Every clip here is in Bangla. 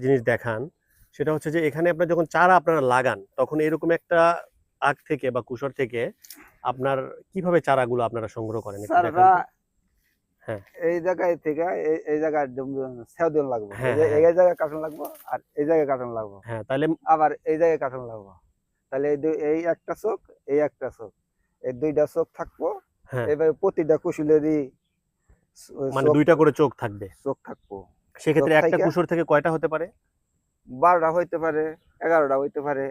জিনিস দেখান সেটা হচ্ছে যে এখানে আপনার যখন চারা আপনারা লাগান তখন এরকম একটা আগ থেকে বা কুশর থেকে আপনার কীভাবে চারাগুলো আপনারা সংগ্রহ করেন। হ্যাঁ। এই জায়গায় থেকে এই- জায়গায় লাগবে। হ্যাঁ, এই হ্যাঁ, জায়গায় কাটন লাগবে আর এই জায়গায় কাটন লাগবে। হ্যাঁ তাহলে আবার এই জায়গায় কাটন লাগবে। তাহলে এই দুই- এই একটা চোখ এই একটা চোখ। এই দুইটা চোখ থাকব। হ্যাঁ। এবার প্রতিটা কুশুলেরই মানে দুইটা করে চোখ থাকবে। চোখ থাকব। সেক্ষেত্রে একটা থাইকা- থেকে কয়টা হতে পারে? বারোটা হইতে পারে এগারোটা হইতে পারে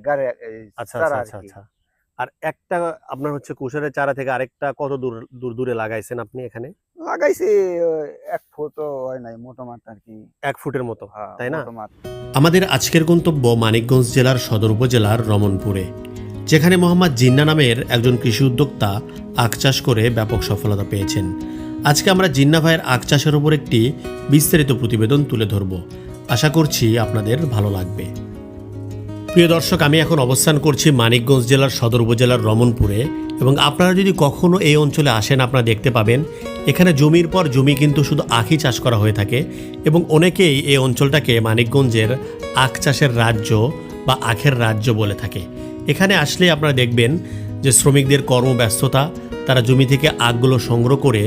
গাড়ি আচ্ছা আচ্ছা আর আচ্ছা আর একটা আপনার হচ্ছে কুশরের চারা থেকে আরেকটা কত দূর দূর দূরে লাগাইছেন আপনি এখানে? লাগাইছি এক ফুটও হয় নাই মোটামুটি আর কি। এক ফুটের মতো হ্যাঁ, তাই না? আমাদের আজকের গন্তব্য মানিকগঞ্জ জেলার সদর উপজেলার রমনপুরে যেখানে মোহাম্মদ জিন্না নামের একজন কৃষি উদ্যোক্তা আখ চাষ করে ব্যাপক সফলতা পেয়েছেন। আজকে আমরা জিন্না ভাইয়ের আখ চাষের উপর একটি বিস্তারিত প্রতিবেদন তুলে ধরব। আশা করছি আপনাদের ভালো লাগবে। প্রিয় দর্শক, আমি এখন অবস্থান করছি মানিকগঞ্জ জেলার সদর উপজেলার রমনপুরে এবং আপনারা যদি কখনও এই অঞ্চলে আসেন, আপনারা দেখতে পাবেন এখানে জমির পর জমি কিন্তু শুধু আখই চাষ করা হয়ে থাকে এবং অনেকেই এই অঞ্চলটাকে মানিকগঞ্জের আখ চাষের রাজ্য বা আখের রাজ্য বলে থাকে। এখানে আসলে আপনারা দেখবেন যে শ্রমিকদের কর্মব্যস্ততা, তারা জমি থেকে আখগুলো সংগ্রহ করে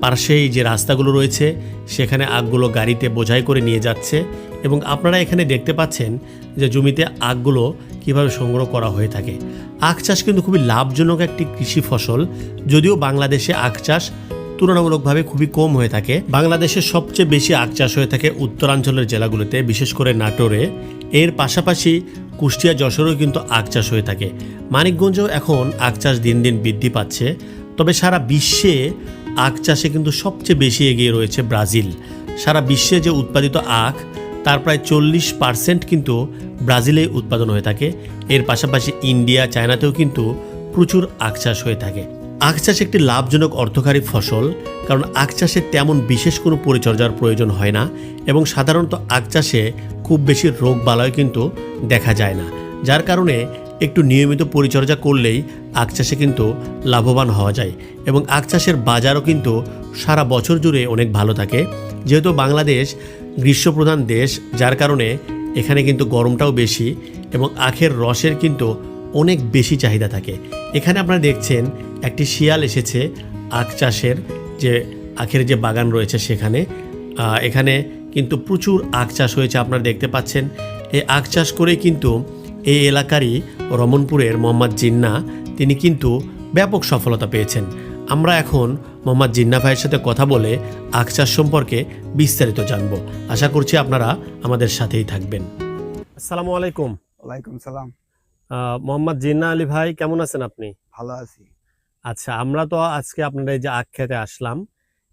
পাশেই যে রাস্তাগুলো রয়েছে, সেখানে আখগুলো গাড়িতে বোঝাই করে নিয়ে যাচ্ছে এবং আপনারা এখানে দেখতে পাচ্ছেন যে জমিতে আখগুলো কীভাবে সংগ্রহ করা হয়ে থাকে। আখ চাষ কিন্তু খুবই লাভজনক একটি কৃষি ফসল, যদিও বাংলাদেশে আখ চাষ তুলনামূলকভাবে খুবই কম হয়ে থাকে। বাংলাদেশের সবচেয়ে বেশি আখ চাষ হয়ে থাকে উত্তরাঞ্চলের জেলাগুলোতে, বিশেষ করে নাটোরে। এর পাশাপাশি কুষ্টিয়া, যশোরেও কিন্তু আখ চাষ হয়ে থাকে। মানিকগঞ্জেও এখন আখ চাষ দিন দিন বৃদ্ধি পাচ্ছে। তবে সারা বিশ্বে আখ চাষে কিন্তু সবচেয়ে বেশি এগিয়ে রয়েছে ব্রাজিল। সারা বিশ্বে যে উৎপাদিত আখ, তার প্রায় চল্লিশ পার্সেন্ট কিন্তু ব্রাজিলে উৎপাদন হয়ে থাকে। এর পাশাপাশি ইন্ডিয়া, চায়নাতেও কিন্তু প্রচুর আখ চাষ হয়ে থাকে। আখ চাষ একটি লাভজনক অর্থকারী ফসল, কারণ আখ চাষে তেমন বিশেষ কোনো পরিচর্যার প্রয়োজন হয় না এবং সাধারণত আখ চাষে খুব বেশি রোগ বালয় কিন্তু দেখা যায় না। যার কারণে একটু নিয়মিত পরিচর্যা করলেই আখ চাষে কিন্তু লাভবান হওয়া যায় এবং আখ চাষের বাজারও কিন্তু সারা বছর জুড়ে অনেক ভালো থাকে। যেহেতু বাংলাদেশ গ্রীষ্মপ্রধান দেশ, যার কারণে এখানে কিন্তু গরমটাও বেশি এবং আখের রসের কিন্তু অনেক বেশি চাহিদা থাকে। এখানে আপনারা দেখছেন একটি শিয়াল এসেছে আখ চাষের যে আখের যে বাগান রয়েছে সেখানে। এখানে কিন্তু প্রচুর আখ চাষ হয়েছে, আপনারা দেখতে পাচ্ছেন। এই আখ চাষ করেই কিন্তু এই এলাকারই রমনপুরের মোহাম্মদ জিন্না তিনি কিন্তু ব্যাপক সফলতা পেয়েছেন। আমরা এখন মোহাম্মদ জিন্না ভাইয়ের সাথে কথা বলে আখ চাষ সম্পর্কে বিস্তারিত জানব। আশা করছি আপনারা আমাদের সাথেই থাকবেন। আসসালামু আলাইকুম। ওয়ালাইকুম সালাম। মোহাম্মদ জিন্না আলী ভাই কেমন আছেন আপনি? ভালো আছি। আচ্ছা আমরা তো আজকে আপনার এই যে আখ খেতে আসলাম।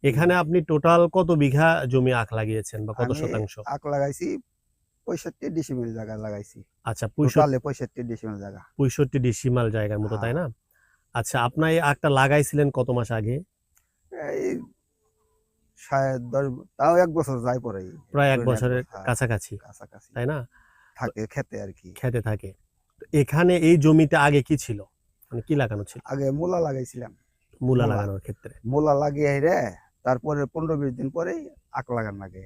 এখানে আপনি টোটাল কত বিঘা জমি আখ লাগিয়েছেন বা কত শতাংশ? আখ লাগাইছি পঁয়ষট্টি ডিসিমিল জায়গা লাগাইছি। আচ্ছা টোটালে পঁয়ষট্টি ডিসিমিল জায়গা। পঁয়ষট্টি ডিসিমাল জায়গার মতো তাই না? আচ্ছা আপনার এই আখটা লাগাইছিলেন কত মাস আগে? এই দশ তাও এক বছর পরে। প্রায় এক বছরের হ্যাঁ। কাছাকাছি কাছাকাছি। তাই না? থাকে খেতে আর কি। খেতে থাকে। এখানে এই জমিতে আগে কি ছিল? মানে কি লাগানো ছিল? আগে মূলা লাগাইছিলাম। মূলা। লাগানোর ক্ষেত্রে। মূলা লাগিয়ে হেরে তারপরে পনেরো বিশ দিন পরেই আখ লাগান লাগে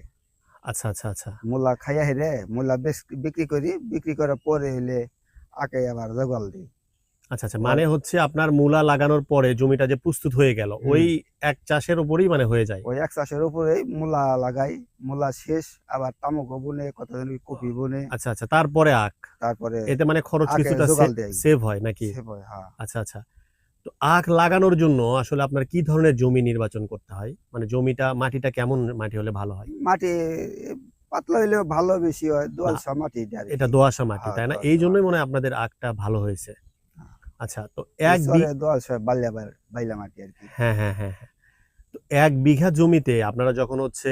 আচ্ছা আচ্ছা আচ্ছা। মূলা খাইয়া হেরে মূলা বিক্রি করি বিক্রি করার পরে হইলে আকে আবার জগাল দিই। আচ্ছা আচ্ছা। মানে হচ্ছে আপনার মূলা লাগানোর পরে জমিটা যে প্রস্তুত হয়ে গেল ওই এক চাষের উপরই মানে হয়ে যায়? ওই এক চাষের উপরেই মূলা লাগাই মূলা শেষ আবার তামুকও বুনে কতজন কপি বুনে। আচ্ছা আচ্ছা। তারপরে আখ তারপরে এতে মানে খরচ কিছুটা। সেভ হয় নাকি? সেভ হয়, হ্যাঁ। আচ্ছা আচ্ছা। তো আখ লাগানোর জন্য আসলে আপনার কি ধরনের জমি নির্বাচন করতে হয়? মানে জমিটা মাটিটা কেমন মাটি হলে ভালো হয়? মাটি পাতলা হলে ভালো বেশি হয় দোয়ালসা মাটি এটা দোআঁশা মাটি হ্যাঁ, তাই না? এই জন্যই মনে হয় আপনাদের আখটা ভালো হয়েছে। হ্যাঁ। আচ্ছা তো এক বাইলা মাটি আর কি। হ্যাঁ হ্যাঁ হ্যাঁ হ্যাঁ। তো এক বিঘা জমিতে আপনারা যখন হচ্ছে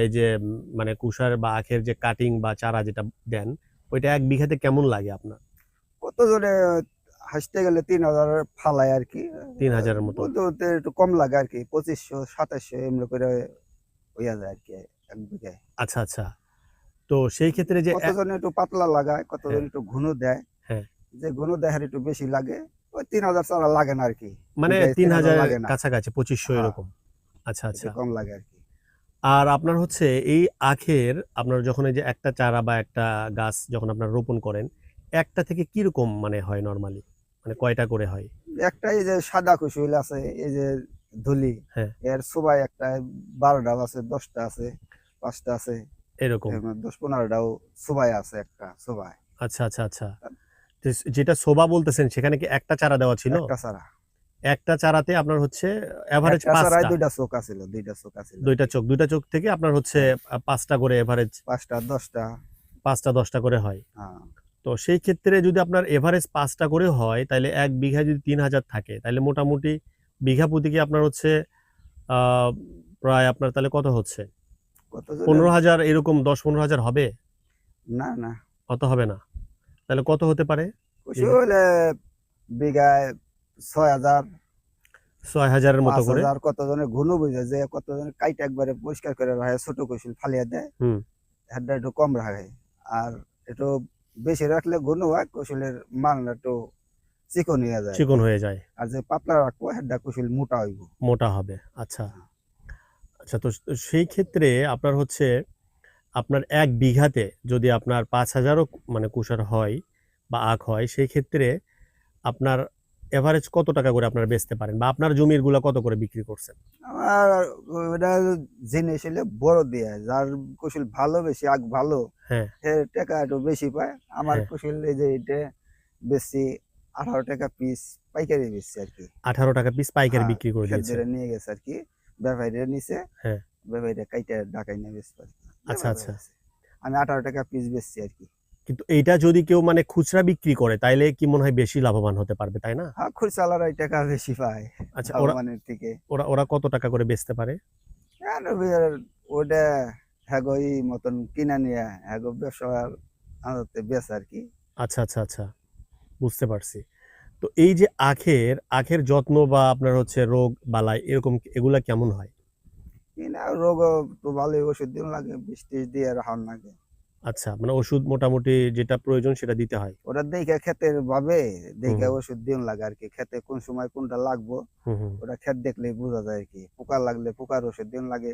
এই যে মানে কুষার বা আখের যে কাটিং বা চারা যেটা দেন ওইটা এক বিঘাতে কেমন লাগে আপনার? কত জনে হাসতে গেলে তিন হাজার ফালায় আর কি। তিন হাজারের মতো। একটু কম লাগে আর কি পঁচিশশো সাতাশশো এমনি করে হইয়া যায় আর কি এক বিঘায়। আচ্ছা আচ্ছা। তো সেই ক্ষেত্রে যে কতজন একটু পাতলা লাগায় কতজন হ্যাঁ। একটু ঘন দেয় হ্যাঁ। যে ঘন দেয় আর একটু বেশি লাগে ওই তিন হাজার চারা লাগে না আর কি। মানে তিন হাজার কাছাকাছি পঁচিশশো হ্যাঁ। এরকম। আচ্ছা আচ্ছা। কম লাগে আর কি। আর আপনার হচ্ছে এই আখের আপনার যখন এই যে একটা চারা বা একটা গাছ যখন আপনার রোপণ করেন একটা থেকে কীরকম মানে হয় নর্মালি মানে কয়টা করে হয়? একটা এই যে সাদা কুশুল আছে এই যে ধুলি হ্যাঁ। এর সবাই একটা বারোটা আছে দশটা আছে পাঁচটা আছে এরকম? দশ পনেরোটাও সবাই আছে একটা সবাই। আচ্ছা আচ্ছা আচ্ছা। যেটা শোভা বলতেছেন সেখানে কি একটা চারা দেওয়া ছিল? একটা ছাড়া একটা চারাতে আপনার হচ্ছে এভারেজ পাঁচটা। দুইটা চোখ আছিল দুইটা চোখ আছিল। দুইটা চোখ দুইটা চোখ থেকে আপনার হচ্ছে পাঁচটা করে এভারেজ পাঁচটা দশটা। পাঁচটা দশটা করে হয়। হ্যাঁ। তো সেই ক্ষেত্রে যদি আপনার এভারেজ পাঁচটা করে হয় তাহলে এক বিঘা যদি তিন হাজার থাকে তাহলে মোটামুটি বিঘা প্রতি কি আপনার হচ্ছে প্রায় আপনার তাহলে কত হচ্ছে? পনেরো হাজার এরকম দশ পনেরো হাজার হবে? না না। অত হবে না। তাহলে কত হতে পারে? বিঘায় ছয় হাজার। ছয় হাজারের মতো পাঁচ করে? হাজার কত জনের ঘন বুঝে যে কত জনের কাইটা একবারে পরিষ্কার করে রাখে ছোট কুশুল ফালিয়ে দেয়। হেডটা একটু কম রাখে। আর একটু বেশি রাখলে ঘন হয় কৌশলের মালনা একটু চিকন হয়ে যায়। চিকন হয়ে যায়। আর যে পাতলা রাখব হেডটা কৌশল মোটা হইব। মোটা হবে আচ্ছা। আচ্ছা তো সেই ক্ষেত্রে আপনার হচ্ছে আপনার এক বিঘাতে যদি আপনার পাঁচ হাজারও মানে কুশার হয় বা আখ হয় সেই ক্ষেত্রে আপনার এভারেজ কত টাকা করে আপনারা বেচতে পারেন? বা আপনার জমিরগুলা কত করে বিক্রি করছেন? আমার ওটা জিনিস হলে বড় দিয়ে যার কুশুল ভালো বেশি আগ ভালো হ্যাঁ। টাকা একটু বেশি পায়। আমার হ্যাঁ। কুশুল এই যে এটা বেশি আঠারো টাকা পিস পাইকারি বেশি আর কি। আঠারো টাকা পিস পাইকারি হ্যাঁ, বিক্রি করে দিয়েছে নিয়ে গেছে আর কি ব্যবসায়ীরা নিছে। হ্যাঁ। ব্যবসায়ীরা কাইটা ঢাকায় নিয়ে পারে। আচ্ছা, আচ্ছা। আমি আঠারো টাকা পিস বেচছি আর কি। কিন্তু এইটা যদি কেউ মানে খুচরা বিক্রি করে তাইলে কি মনে হয় বেশি লাভবান হতে পারবে তাই না? হ্যাঁ খুচরালারাই টাকা বেশি পায় আচ্ছা ওরা ভগবানের থেকে ওরা ওরা কত টাকা করে বেচতে পারে? আর ওটা হ্যাগো মতন কিনা নিয়ে হ্যাগো ব্যবসার আনন্দে বেচ আর কি। আচ্ছা আচ্ছা আচ্ছা বুঝতে পারছি। তো এই যে আখের আখের যত্ন বা আপনার হচ্ছে রোগ বালাই এরকম এগুলা কেমন হয়? কিনা রোগ তো ভালোই ওষুধ দিন লাগে বিষ টিষ দিয়ে রাখার লাগে। আচ্ছা মানে ওষুধ মোটামুটি যেটা প্রয়োজন সেটা দিতে হয়। ওটা দেখে খেতের ভাবে দেখে ওষুধ দিন লাগে আর কি খেতে কোন সময় কোনটা লাগবো ওটা ক্ষেত দেখলেই বোঝা যায় আর কি পোকা লাগলে পোকার ওষুধ দিন লাগে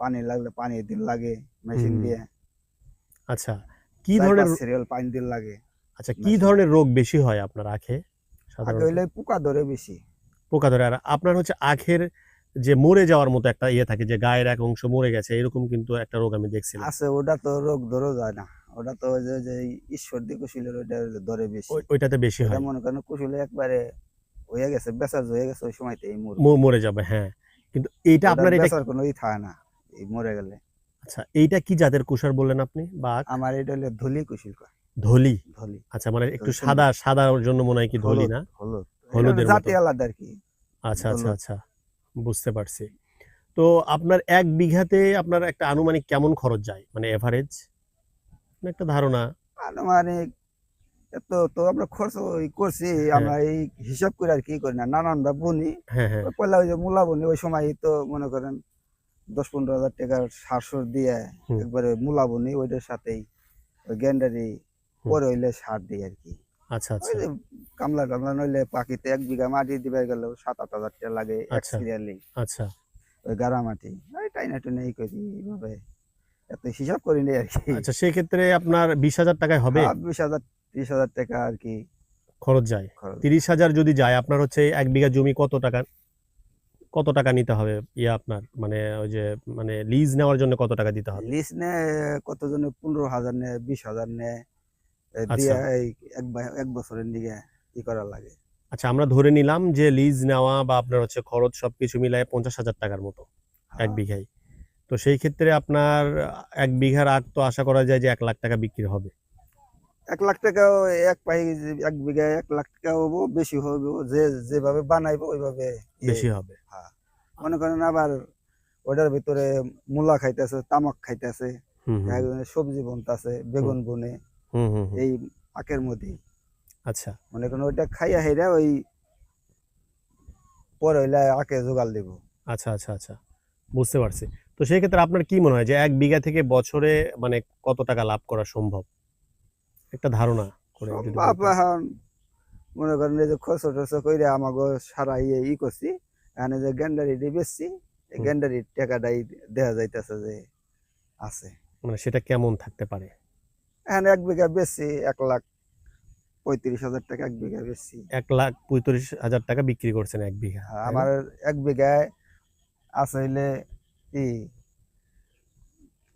পানি লাগলে পানি দিন লাগে মেশিন দিয়ে। আচ্ছা কি ধরনের সিরিয়াল পানি দিন লাগে আচ্ছা কি ধরনের রোগ বেশি হয় আপনার আখে? আগে সাধারণত? হইলে পোকা ধরে বেশি। পোকা ধরে আর আপনার হচ্ছে আখের যে মরে যাওয়ার মতো একটা ইয়ে থাকে যে গায়ের এক অংশ মরে গেছে এরকম কিন্তু একটা রোগ আমি দেখছি আছে ওটা তো রোগ ধরে যায় না। ওটা তো ওই যে যে ঈশ্বর দিয়ে কুশিলের ওইটা ধরে বেশি। ওইটাতে বেশি হয়। মনে করেন কুশিলে একবারে হয়ে গেছে বেচার হয়ে গেছে ওই সময়তে এই মরে যাবে হ্যাঁ। কিন্তু এইটা আপনার এটা কোনো ই থাকে না এই মরে গেলে। আচ্ছা এইটা কি জাতের কুষার বললেন আপনি বা আমার এটা হলো ধলি কুশিল ধলি? ধলি। আচ্ছা মানে একটু। সাদা সাদার জন্য মনে হয় কি ধলি না? হলুদ। হলুদের জাতি আলাদা আর কি। আচ্ছা আচ্ছা আচ্ছা। বুঝতে পারছি। তো আপনার এক বিঘাতে আপনার একটা আনুমানিক কেমন খরচ যায়? মানে এভারেজ একটা ধারণা। আনুমানিক এত তো আমরা খরচ করছি আমরা এই হিসাব করে আর কি করি না। নানানটা বুনি। হ্যাঁ হ্যাঁ। পয়লা ওই যে মূলা বুনি ওই সময় তো মনে করেন দশ পনেরো হাজার টাকার সার সুর দিয়ে। একবারে মূলা বুনি ওইটার সাথেই ওই গ্যান্ডারি পরে হইলে সার দিই আর কি। আচ্ছা আচ্ছা। কামলা টামলা নইলে পাখিতে এক বিঘা মাটি দিবে গেল সাত আট হাজার টাকা লাগে আচ্ছা। সিরিয়ালি। আচ্ছা। ওই গাড়া মাটি ওই টাইনা টুনে এই করি এইভাবে। এত হিসাব করি নি আর কি। আচ্ছা সেই ক্ষেত্রে আপনার বিশ হাজার টাকায় হবে? বিশ হাজার ত্রিশ হাজার টাকা আর কি। খরচ যায়। তিরিশ হাজার যদি যায় আপনার হচ্ছে এক বিঘা জমি কত টাকা কত টাকা নিতে হবে ইয়ে আপনার? মানে ওই যে মানে লিজ নেওয়ার জন্য কত টাকা দিতে হবে? লিস্ট নে কতজনে? পনেরো হাজার নেয় বিশ হাজার নেয়। দিয়ে এই এক বছরের দিকে ই করা লাগে। আচ্ছা আমরা ধরে নিলাম যে লিজ নেওয়া বা আপনার হচ্ছে খরচ সবকিছু মিলায় পঞ্চাশ হাজার টাকার মতো এক হ্যাঁ, বিঘায়। তো সেই ক্ষেত্রে আপনার এক বিঘার তো আশা করা যায় যে এক লাখ টাকা বিক্রি হবে। এক লাখ টাকাও এক পাই এক বিঘা এক লাখ টাকা হব বেশি হবে যে যেভাবে বানাইবো ওইভাবে বেশি হবে। মনে করেন আবার ওটার ভিতরে মূলা খাইতেছে তামাক খাইতেছে সবজি বনতেছে বেগুন বনে। এই আখের মধ্যে। আচ্ছা। মনে করেন ওইটা খাইয়া হেরা ওই পরে হইলে আখে জোগাল দিব। আচ্ছা আচ্ছা আচ্ছা। বুঝতে পারছি। তো সেই ক্ষেত্রে আপনার কি মনে হয় যে এক বিঘা থেকে বছরে মানে কত টাকা লাভ করা সম্ভব? একটা ধারণা করে মনে করেন এই যে খরচ টরচ কইরা আমাকে সারা ইয়ে ই করছি এখানে যে গ্যান্ডারি বেচছি গ্যান্ডারির টাকাটাই দেখা যাইতেছে যে আছে। মানে সেটা কেমন থাকতে পারে? এখানে এক বিঘা বেশি এক লাখ পঁয়ত্রিশ হাজার টাকা এক বিঘা বেশি। এক লাখ পঁয়ত্রিশ হাজার টাকা বিক্রি করছেন এক বিঘা আমার এক বিঘায় আছে হইলে কি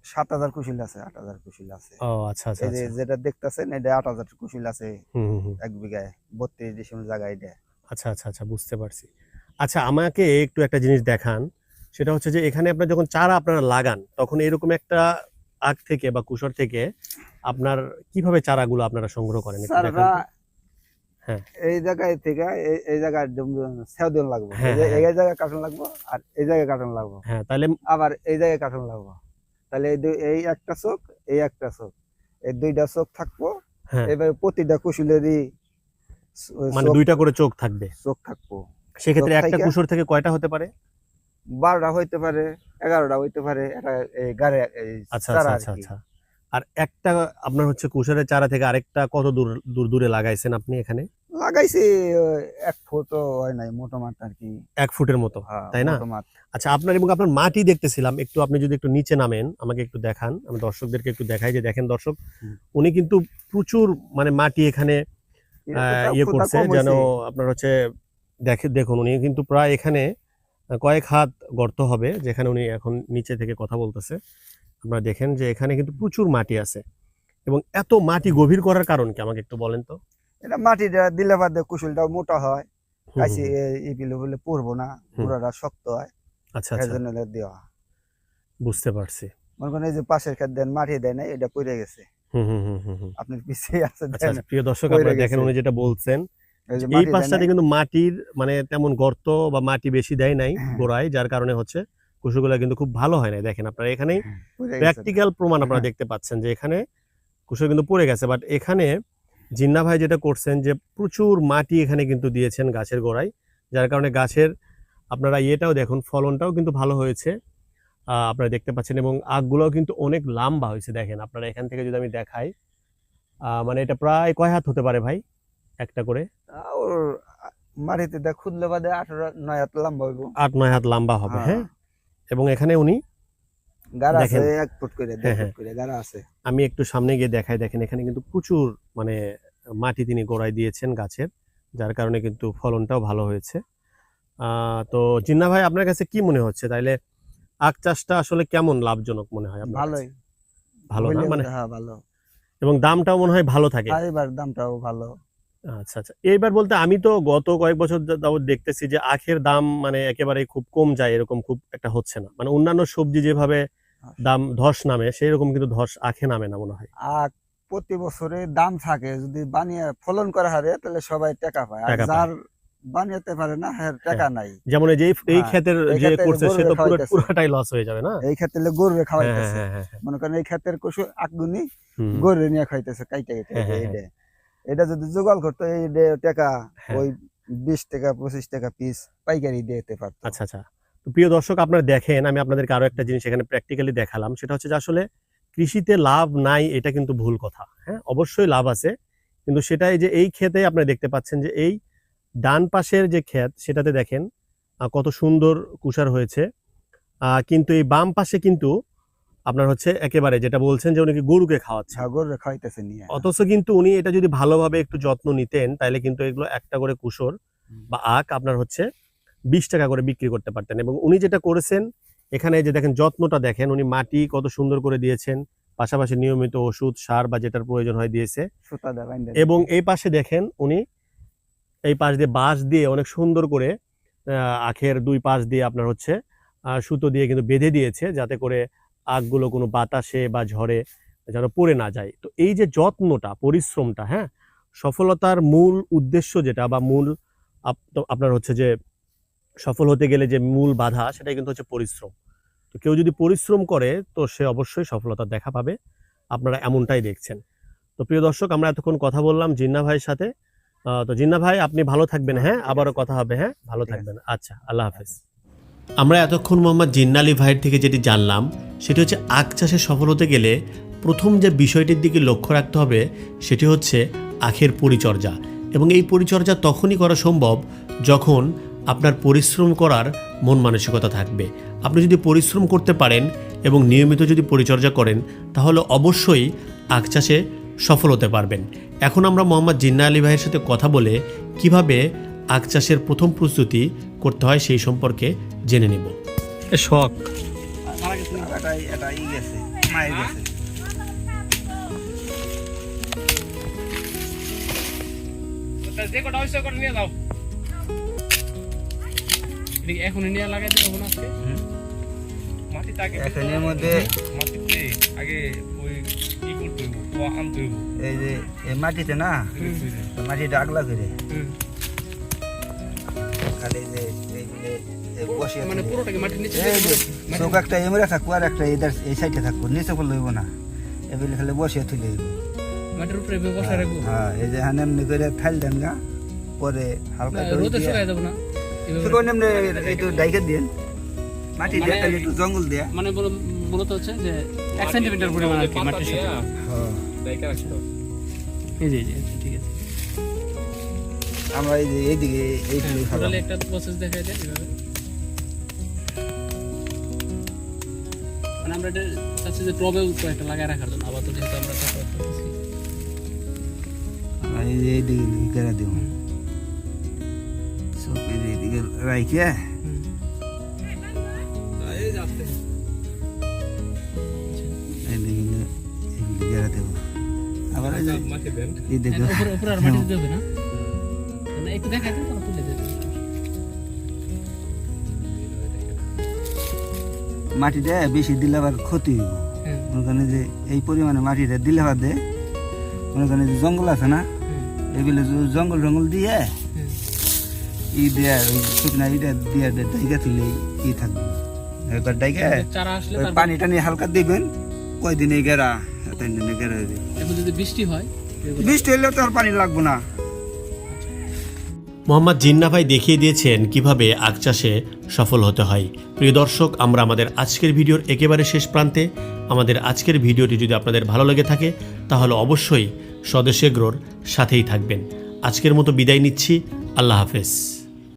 সাত হাজার কুশিল আছে আট হাজার কুশিল আছে। ও আচ্ছা আচ্ছা এই যে আচ্ছা। যেটা দেখতেছেন এটা আট হাজার কুশিল আছে হুম হুম হুম। এক বিঘায় বত্রিশ ডিসেম্বর জায়গায় এটা। আচ্ছা আচ্ছা আচ্ছা বুঝতে পারছি। আচ্ছা আমাকে একটু একটা জিনিস দেখান সেটা হচ্ছে যে এখানে আপনার যখন চারা আপনারা লাগান তখন এরকম একটা আগ থেকে বা কুশর থেকে আপনার কীভাবে চারাগুলো আপনারা সংগ্রহ করেন। হ্যাঁ। এই জায়গায় থেকে এই- জায়গায় সেদিন লাগবে। হ্যাঁ, এই হ্যাঁ। জায়গায় কার্টন লাগবে আর এই জায়গায় কার্টন লাগবে। হ্যাঁ তাহলে আবার এই জায়গায় কার্টন লাগবে। তাহলে এই এই একটা চোখ এই একটা চোখ। এই দুইটা চোখ থাকব। এবার প্রতিটা কুশলেরই মানে দুইটা করে চোখ থাকবে? চোখ থাকব। সেক্ষেত্রে একটা কুশর থেকে কয়টা হতে পারে? বারোটা হইতে পারে এগারোটা হইতে পারে এটা গাড়ি আচ্ছা আচ্ছা। আচ্ছা। আর একটা আপনার হচ্ছে কুশারের চারা থেকে আরেকটা কত দূর দূর দূরে লাগাইছেন আপনি এখানে? লাগাইছি এক ফুট হয় নাই মোটামাট আর কি। এক ফুটের মতো হ্যাঁ, তাই না? আচ্ছা আপনার এবং আপনার মাটি দেখতেছিলাম একটু আপনি যদি একটু নিচে নামেন আমাকে একটু দেখান আমি দর্শকদেরকে একটু দেখাই যে দেখেন দর্শক উনি কিন্তু প্রচুর মানে মাটি এখানে আহ, ইয়ে করছে যেন আপনার হচ্ছে দেখে দেখুন উনি কিন্তু প্রায় এখানে কয়েক হাত গর্ত হবে যেখানে উনি এখন নিচে থেকে কথা বলতেছে। আপনারা দেখেন যে এখানে কিন্তু প্রচুর মাটি আছে। এবং এত মাটি গভীর করার কারণ কি? আমাকে একটু বলেন তো। এটা মাটিটা দিলে বাদে কুশলটাও মোটা হয়। কাছে হুম, বলে পড়ব না পুরাটা শক্ত হয়। আচ্ছা এর আচ্ছা জন্য দেওয়া বুঝতে পারছি। মনে করেন এই যে পাশের দেন মাটি দেয় না এটা পড়ে গেছে। আপনার পিছিয়ে আছে আচ্ছা প্রিয় দর্শক আপনারা দেখেন উনি যেটা বলছেন এই পাশটাতে কিন্তু মাটির মানে তেমন গর্ত বা মাটি বেশি দেয় নাই হ্যাঁ। গোড়ায় যার কারণে হচ্ছে কুশুগুলা কিন্তু খুব ভালো হয় নাই। দেখেন আপনারা এখানেই গেছে। প্র্যাকটিক্যাল প্রমাণ আপনারা হ্যাঁ। দেখতে পাচ্ছেন যে এখানে কুশো কিন্তু পড়ে গেছে। বাট এখানে জিন্না ভাই যেটা করছেন যে প্রচুর মাটি এখানে কিন্তু দিয়েছেন গাছের গোড়ায়। যার কারণে গাছের আপনারা ইয়েটাও দেখুন ফলনটাও কিন্তু ভালো হয়েছে। আপনারা দেখতে পাচ্ছেন এবং আগগুলোও কিন্তু অনেক লম্বা হয়েছে। দেখেন আপনারা এখান থেকে যদি আমি দেখাই আহ, মানে এটা প্রায় কয় হাত হতে পারে ভাই? একটা করে। মাটিতে খুদলে বাদে আঠারো নয় হাত লম্বা হইব। আট নয় হাত লম্বা হবে হ্যাঁ? এবং এখানে উনি আছে এক ফুট করে হ্যাঁ, হ্যাঁ। ফুট করে আছে। আমি একটু সামনে গিয়ে দেখাই দেখেন এখানে কিন্তু প্রচুর মানে মাটি তিনি গোড়ায় দিয়েছেন গাছের যার কারণে কিন্তু ফলনটাও ভালো হয়েছে। আহ, তো জিন্না ভাই আপনার কাছে কি মনে হচ্ছে? তাইলে আখ চাষটা আসলে কেমন লাভজনক মনে হয় ভালোই। ভালো না? মানে হ্যাঁ ভালো। এবং দামটাও মনে হয় ভালো থাকে। এবার দামটাও ভালো। আচ্ছা আচ্ছা। এইবার বলতে আমি তো গত কয়েক বছর যাবত দেখতেছি যে আখের দাম মানে একেবারে খুব কম যায় এরকম খুব একটা হচ্ছে না। মানে অন্যান্য সবজি যেভাবে দাম ধস নামে সেই রকম কিন্তু ধস আখে নামে না মনে হয়। আখ প্রতি বছরে দাম থাকে যদি বানিয়ে ফলন করা হারে তাহলে সবাই টাকা পায়। আর যার বানিয়েতে পারে না হ্যাঁ টাকা নাই। যেমন এই যে এই- হ্যাঁ, ক্ষেতের যে করছে সে তো পুরো পুরোটাই লস হয়ে যাবে না? এই ক্ষেত্রে গরুরে হ্যাঁ খাওয়াইতেছে। হ্যাঁ হ্যাঁ। হ্যাঁ মনে করেন এই ক্ষেতের আকুনি হুম, গরুরে নিয়ে খাইতেছে কাইটে কেটে হ্যাঁ, হ্যাঁ, এটা যদি জোগাড় করতো এই টাকা হ্যাঁ। ওই বিশ টাকা পঁচিশ টাকা পিস পাইকারি দিতে পারতো। আচ্ছা আচ্ছা। তো প্রিয় দর্শক আপনারা দেখেন আমি আপনাদেরকে আরও একটা জিনিস এখানে প্র্যাকটিক্যালি দেখালাম। সেটা হচ্ছে যে আসলে কৃষিতে লাভ নাই এটা কিন্তু ভুল কথা। হ্যাঁ অবশ্যই লাভ আছে। কিন্তু সেটাই যে এই ক্ষেতে আপনারা দেখতে পাচ্ছেন যে এই ডান পাশের যে ক্ষেত সেটাতে দেখেন কত সুন্দর কুষার হয়েছে। আহ, কিন্তু এই বাম পাশে কিন্তু আপনার হচ্ছে একেবারে যেটা বলছেন যে উনি কি গরুকে খাওয়াচ্ছে। হ্যাঁ, গরুরে খাইতেছে নিয়ে। অথচ কিন্তু উনি এটা যদি ভালোভাবে একটু যত্ন নিতেন তাহলে কিন্তু এগুলো একটা করে কুসর বা আখ আপনার হচ্ছে বিশ টাকা করে বিক্রি করতে পারতেন। এবং উনি যেটা করেছেন এখানে যে দেখেন যত্নটা দেখেন উনি মাটি কত সুন্দর করে দিয়েছেন পাশাপাশি নিয়মিত ওষুধ সার বা যেটার প্রয়োজন হয় দিয়েছে। এবং এই পাশে দেখেন উনি এই পাশ দিয়ে বাঁশ দিয়ে অনেক সুন্দর করে আহ, আখের দুই পাশ দিয়ে আপনার হচ্ছে আহ, সুতো দিয়ে কিন্তু বেঁধে দিয়েছে যাতে করে আখগুলো কোনো বাতাসে বা ঝড়ে যেন পড়ে না যায়। তো এই যে যত্নটা পরিশ্রমটা হ্যাঁ? সফলতার মূল উদ্দেশ্য যেটা বা মূল আপনার হচ্ছে যে সফল হতে গেলে যে মূল বাধা সেটাই কিন্তু হচ্ছে পরিশ্রম। তো কেউ যদি পরিশ্রম করে তো সে অবশ্যই সফলতা দেখা পাবে। আপনারা এমনটাই দেখছেন। তো প্রিয় দর্শক আমরা এতক্ষণ কথা বললাম জিন্না ভাইয়ের সাথে। তো জিন্না ভাই আপনি ভালো থাকবেন হ্যাঁ? আবারও কথা হবে হ্যাঁ? ভালো থাকবেন। আচ্ছা আল্লাহ হাফেজ। আমরা এতক্ষণ মোহাম্মদ জিন্নালি ভাইয়ের থেকে যেটি জানলাম সেটি হচ্ছে আখ চাষে সফল হতে গেলে প্রথম যে বিষয়টির দিকে লক্ষ্য রাখতে হবে সেটি হচ্ছে আখের পরিচর্যা। এবং এই পরিচর্যা তখনই করা সম্ভব যখন আপনার পরিশ্রম করার মন মানসিকতা থাকবে। আপনি যদি পরিশ্রম করতে পারেন এবং নিয়মিত যদি পরিচর্যা করেন, তাহলে অবশ্যই আখ চাষে সফল হতে পারবেন। এখন আমরা মোহাম্মদ জিন্না আলী ভাইয়ের সাথে কথা বলে কীভাবে আখ চাষের প্রথম প্রস্তুতি করতে হয় সেই সম্পর্কে জেনে নেব। শখ। এটাই এটা ই গেছে মায়ের গেছে। যে কটা হয়েছে করে নিয়ে যাও। নিয়ে লাগাই আজকে। এখানের মধ্যে মাটিতে আগে ওই কি করতে হইব পোয়া আনতে হইব। এই যে এই মাটিতে না মাটি ডাকলা করে খালি যে এইগুলো মানে পুরোটাকে মাটির নিচে চোখ একটা এমরে থাকব আর একটা এদের এই সাইডে থাকব নিচে পড়লে হইব না। এগুলো খালি বসিয়ে তুলে দিব। মাটির উপরে বসা রাখব? হ্যাঁ এই যে হানে এমনি করে থাইল দেন গা পরে হালকা রোদে দিয়ে- শুকাই না। এভাবে- শুকান এমনি একটু ডাইকে দিন মাটি দিয়ে মানে- একটু জঙ্গল দিয়ে। মানে মূলত হচ্ছে যে এক সেন্টিমিটার পরিমাণ আর কি মাটির সাথে। হ্যাঁ এই যে এই যে, ঠিক আছে। আমরা এই যে এইদিকে এইদিকে একটা প্রসেস দেখাই দেয় আমরা এটা চাচ্ছি যে টবে একটা লাগায় রাখার জন্য আবার তো যেহেতু আমরা চাষাবাদ করতেছি আমরা এই যে এইদিকে করে দিব সব এই যে এইদিকে রাইকে হুম। এইদিকে এইগুলি করে দেব আবার এই যে এইদিকে হ্যাঁ, উপরে উপরে আর মাটি দিতে হবে না না, একটু দেখাই মাটিটা বেশি দিলে আবার ক্ষতি হইব। হ্যাঁ মনে করেন যে এই পরিমাণে মাটিটা দিলে বাদে মনে করেন যে জঙ্গল আছে না হ্যাঁ এগুলো জঙ্গল জঙ্গল দিয়ে হ্যাঁ ই দিয়ে ওই শুকনা ইটা দিয়ে ডাইকা তুলে ই থাকবে। ডাইকা চারা আসলে ওই পানি টানি হালকা দিবেন কয়দিনে গেরা তিন দিনে গেরা হয়ে যদি বৃষ্টি হয়? বৃষ্টি হলে তো আর পানি লাগবে না। মোহাম্মদ জিন্না ভাই দেখিয়ে দিয়েছেন কীভাবে আখ চাষে সফল হতে হয়। প্রিয় দর্শক, আমরা আমাদের আজকের ভিডিওর একেবারে শেষ প্রান্তে আমাদের আজকের ভিডিওটি যদি আপনাদের ভালো লেগে থাকে, তাহলে অবশ্যই স্বদেশ এগ্রোর সাথেই থাকবেন। আজকের মতো বিদায় নিচ্ছি। আল্লাহ হাফেজ।